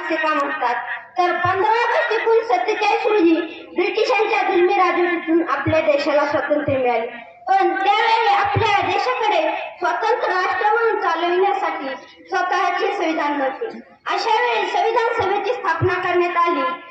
असे का म्हणतात? तर पंधरा ऑगस्ट एकोणीस सत्तेचाळीस रोजी ब्रिटिशांच्या जुलमी राजवटीतून आपल्या देशाला स्वातंत्र्य मिळाले. पण त्यावेळी आपल्या देशाकडे स्वतंत्र राष्ट्र म्हणून चालविण्यासाठी स्वतःचे संविधान नव्हते. अशा वेळी संविधान सभेची स्थापना करण्यात आली.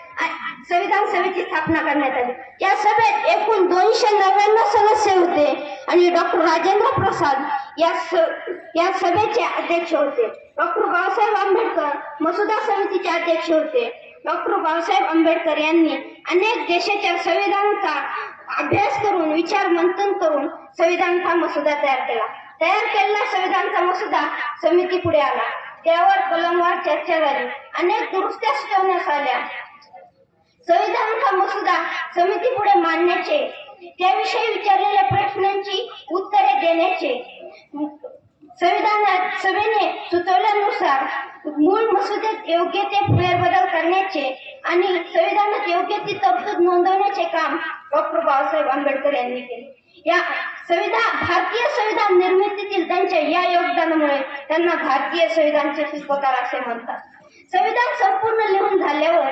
संविधान सभेची स्थापना करण्यात आली. या सभेत एकूण दोनशे नव्याण्णव सदस्य होते आणि डॉक्टर राजेंद्र प्रसाद या स- या सभेचे अध्यक्ष होते. डॉक्टर बाबासाहेब आंबेडकर मसुदा समितीचे अध्यक्ष होते. डॉक्टर बाबासाहेब आंबेडकर यांनी अनेक देशाच्या संविधानाचा अभ्यास करून विचार मंथन करून संविधानचा मसुदा तयार केला. तयार केलेला संविधानचा मसुदा समिती पुढे आला. त्यावर कलमवार चर्चा झाली. अनेक दुरुस्त्या सुचवण्यात आल्या. संविधानाचा मसुदा समिती पुढे मांडण्याचे त्याविषयी विचारलेल्या प्रश्नांची उत्तरे देण्याचे. संविधानात सभेने सुचवल्यानुसार मूळ मसुद्यात योग्य ते फेरबदल करण्याचे आणि संविधानात योग्य ती तरतूद नोंदवण्याचे काम डॉक्टर बाबासाहेब आंबेडकर यांनी केले. या संविधान भारतीय संविधान निर्मितीतील त्यांच्या या योगदानामुळे त्यांना भारतीय संविधानचे शिल्पकार असे म्हणतात. संविधान संपूर्ण लिहून झाल्यावर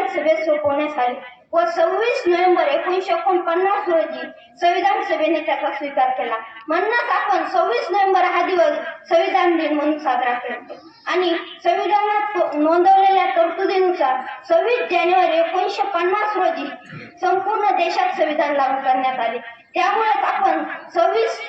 संविधान सभेत सोपवण्यात आले. व सव्वीस नोव्हेंबर एकोणीशे एकोणपन्नास रोजी संविधान सभेने त्याचा स्वीकार केला. म्हणूनच आपण सव्वीस नोव्हेंबर हा दिवस संविधान दिन म्हणून साजरा करतो. आणि संविधानात नोंदवलेल्या तरतुदीनुसार सव्वीस जानेवारी एकोणीशे पन्नास रोजी संपूर्ण देशात संविधान लागू करण्यात आले. त्यामुळेच आपण सव्वीस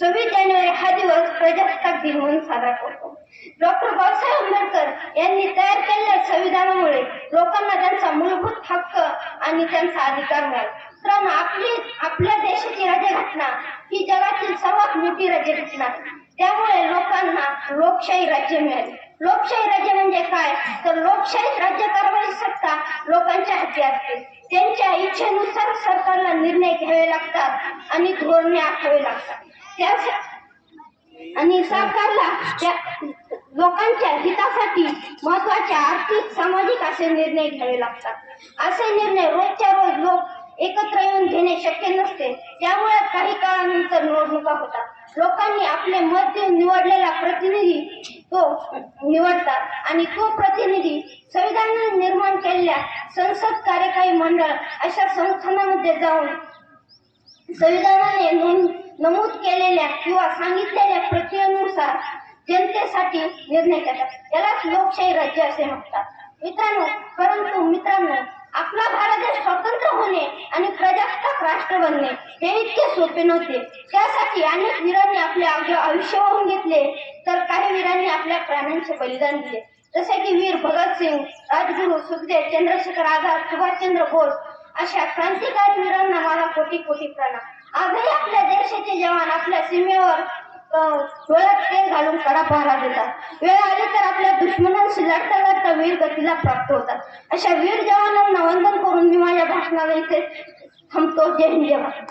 सव्वीस जानेवारी हा दिवस प्रजासत्ताक दिन म्हणून साजरा करतो. डॉक्टर बाबासाहेब आंबेडकर यांनी तयार केलेल्या संविधानामुळे लोकांना त्यांचा मूलभूत हक्क आणि त्यांचा अधिकार मिळाला. मित्रांनो आपली आपल्या देशाची राज्यघटना ही जगातील सर्वात मोठी राज्यघटना त्यामुळे लोकांना लोकशाही राज्य मिळाले. लोकशाही राज्य म्हणजे काय? तर लोकशाही राज्य करण्याची सत्ता लोकांच्या हाती असते. त्यांच्या इच्छेनुसार सरकारला निर्णय घ्यावे लागतात आणि धोरणे आखावे लागतात. त्यासाठी आणि सरकारला लोकांच्या हितासाठी महत्त्वाचे आर्थिक सामाजिक असे निर्णय घ्यावे लागतात. असे निर्णय रोजच्या रोज लोक एकत्र येऊन घेणे शक्य नसते. त्यामुळे काही काळानंतर निवडणुका होतात. लोकांनी आपले मत देऊन निवडलेला प्रतिनिधी तो निवडतात आणि तो प्रतिनिधी संविधानाने निर्माण केलेल्या संसद कार्यकारी मंडळ अशा संस्थानामध्ये जाऊन संविधानाने नोंद किंवा सांगितलेल्या प्रक्रियेनुसार जनतेसाठी निर्णय घेतात. यालाच लोकशाही राज्य असे म्हणतात. मित्रांनो परंतु मित्रांनो आपला भारत देश स्वतंत्र होणे आणि प्रजासत्ताक राष्ट्र बनणे हे इतके सोपे नव्हते. त्यासाठी अनेक वीरांनी आपले आयु- आयुष्य वाहून घेतले तर काही वीरांनी आपल्या प्राण्यांचे बलिदान दिले. जसे की वीर भगतसिंग राजगुरू सुखदेव चंद्रशेखर आझाद सुभाषचंद्र बोस अशा क्रांतिकारी वीरांना मला कोटी कोटी प्रणाम आजही आपल्या देशाचे जवान आपल्या सीमेवर डोळ्यात तेल घालून कडा पहारा देतात. वेळ आली तर आपल्या दुश्मनांशी लढता लढता वीर गतीला प्राप्त होतात. अशा वीर जवानांना वंदन करून मी माझ्या भाषणाला इथे थांबतो. जय हिंद जवान